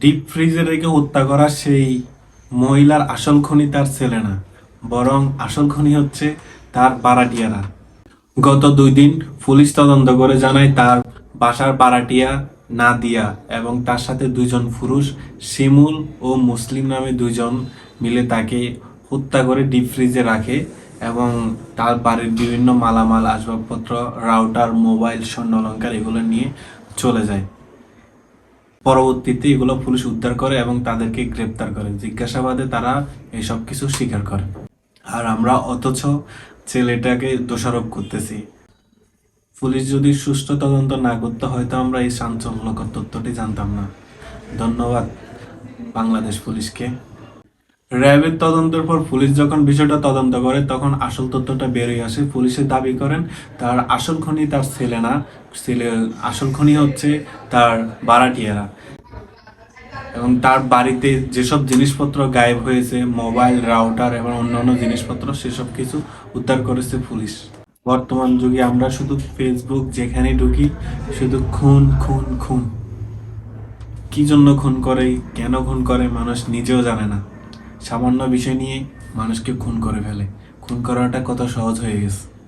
Deep ফ্রিজে রেখে হত্যা করা সেই মহিলার আসল খনি তার ছেলে না বরং আসল খনি হচ্ছে তার বারাটিয়ারা। গত দুই দিন পুলিশ তদন্ত করে জানায় তার বাসার বারাটিয়া নাদিয়া এবং তার সাথে দুইজন পুরুষ, শিমুল ও মুসলিম নামে দুইজন মিলে তাকে হত্যা করে ডিপ ফ্রিজে রাখে এবং তার বাড়ির বিভিন্ন মালামাল, আসবাবপত্র, রাউটার, মোবাইল স্বর্ণ অলঙ্কার এগুলো নিয়ে চলে যায়। পরবর্তীতে এগুলো পুলিশ উদ্ধার করে এবং তাদেরকে গ্রেপ্তার করে। জিজ্ঞাসাবাদে তারা এসব কিছু স্বীকার করে। আর আমরা অথচ ছেলেটাকে দোষারোপ করতেছি। পুলিশ যদি সুষ্ঠু তদন্ত না করতে হয়তো আমরা এই চাঞ্চল্যকর তথ্যটি জানতাম না। ধন্যবাদ বাংলাদেশ পুলিশকে। র্যাবের তদন্তের পর পুলিশ যখন বিষয়টা তদন্ত করে, তখন আসল তথ্যটা বেরিয়ে আসে। পুলিশে দাবি করেন, তার আসল খনি তার ছেলে না, ছেলে, আসল খনি হচ্ছে তার বারাটিয়ারা। এবং তার বাড়িতে যেসব জিনিসপত্র গায়েব হয়েছে, মোবাইল, রাউটার এবং অন্যান্য জিনিসপত্র, সেসব কিছু উদ্ধার করেছে পুলিশ। বর্তমান যুগে আমরা শুধু ফেসবুক যেখানে ঢুকি, শুধু খুন খুন খুন। কি জন্য খুন করে, কেন খুন করে, মানুষ নিজেও জানে না। সামান্য বিষয় নিয়ে মানুষকে খুন করে ফেলে। খুন করাটা কত সহজ হয়ে গেছে।